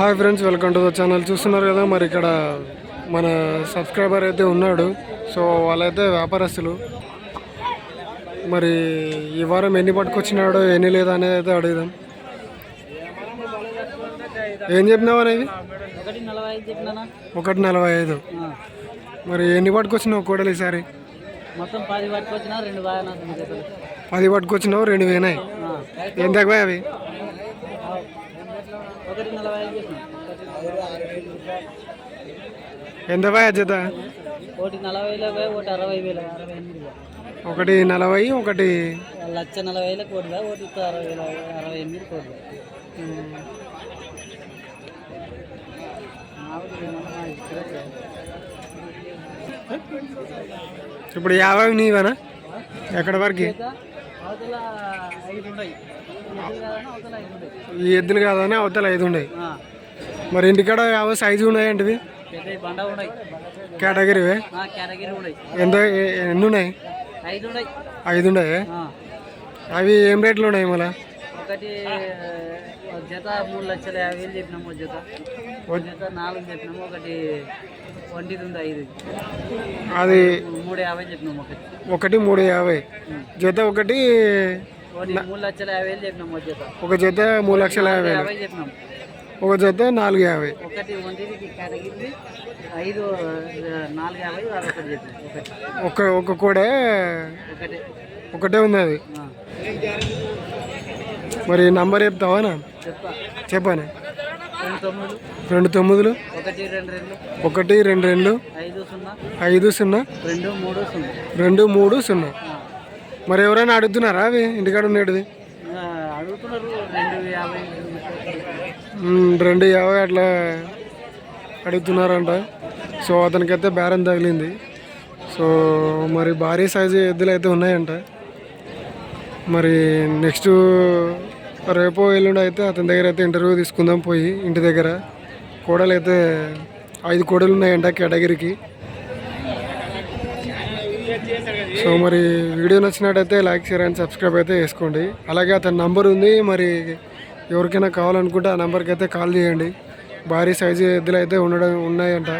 Hi friends welcome to the channel. చూస్తున్నారు కదా మరి ఇక్కడ మన సబ్స్క్రైబర్ అయితే ఉన్నాడు. సో వాళ్ళైతే వ్యాపారస్తులు. మరి ఈ వారం ఎన్ని పట్టుకొచ్చినాడో ఎన్ని లేదా అనేది అయితే అడుగుదాం. ఏం చెప్పినావు అనేది? ఒకటి నలభై ఐదు. మరి ఎన్ని పట్టుకొచ్చినావు కూడలు ఈసారి? మొత్తం పది రెండు పట్టుకొచ్చినావు రెండు వేనాయి. ఏం తక్కువ అవి? ఒకటి నలభై ఐదు చెప్పిన ఎంత పోయా జత? ఒకటి నలభై వేలకు ఒకటి అరవై వేలు అరవై ఎనిమిది వేలు. ఒకటి నలభై ఒకటి లక్ష నలభై వేలకు కోటి ఒకటి అరవై వేల అరవై ఎనిమిది కోటి. ఇప్పుడు యాభై నీవేనా? ఎక్కడి వరకు? ఈ ఎద్దులు కాదని అవతల ఐదు ఉన్నాయి. మరి ఇంటికాడ యాభై సైజు ఉన్నాయి కేటగిరీవే? ఆ, కేటగిరీ ఉన్నాయి ఎంత ఎన్ని ఉన్నాయి? ఐదు ఉన్నాయి. అవి ఏం రేట్లు ఉన్నాయి మళ్ళా? ఒకటి జత మూడు లక్షల యాభై వేలు చెప్పినాము ఒక జత. ఒక జత నాలుగు చెప్పినాము ఒకటి వంటిది ఉంది ఐదు. అది మూడు యాభై చెప్పినాము ఒకటి. ఒకటి మూడు యాభై. జత ఒకటి మూడు లక్షల యాభై వేలు చెప్పినాము ఒక జత. ఒక జత మూడు లక్షల యాభై యాభై చెప్పినాము ఒక జత నాలుగు యాభై. ఒకటి వంటిది ఐదు నాలుగు యాభై ఒకటి ఒక ఒక కూడా ఒకటి. ఒకటే ఉంది అది. మరి నంబర్ చెప్తావా చెప్తా చెప్పాను? రెండు తొమ్మిది రెండు తొమ్మిదిలు ఒకటి రెండు రెండు. ఐదు సున్నా. రెండు మూడు సున్నా. రెండు మూడు సున్నా. ఆ. మరి ఎవరైనా అడుగుతున్నారా అవి? ఇంటికాడ ఉండేటిది రెండు యాభై అట్లా అడుగుతున్నారంట. సో అతనికైతే బేరం తగిలింది. సో మరి భారీ సైజు ఎద్దులు అయితే ఉన్నాయంట. మరి నెక్స్ట్ రేపు ఎల్లుండి అయితే అతని దగ్గర అయితే ఇంటర్వ్యూ తీసుకుందాం పోయి ఇంటి దగ్గర. కోడలు అయితే ఐదు కోడలు ఉన్నాయంట కేటగిరీకి. సో మరి వీడియో నచ్చినట్టయితే లైక్ షేర్ అండ్ సబ్స్క్రైబ్ అయితే చేసుకోండి. అలాగే అతని నంబర్ ఉంది మరి ఎవరికైనా కావాలనుకుంటే ఆ నెంబర్కి అయితే కాల్ చేయండి. భారీ సైజు ఎద్దులు అయితే ఉండడం ఉన్నాయంట.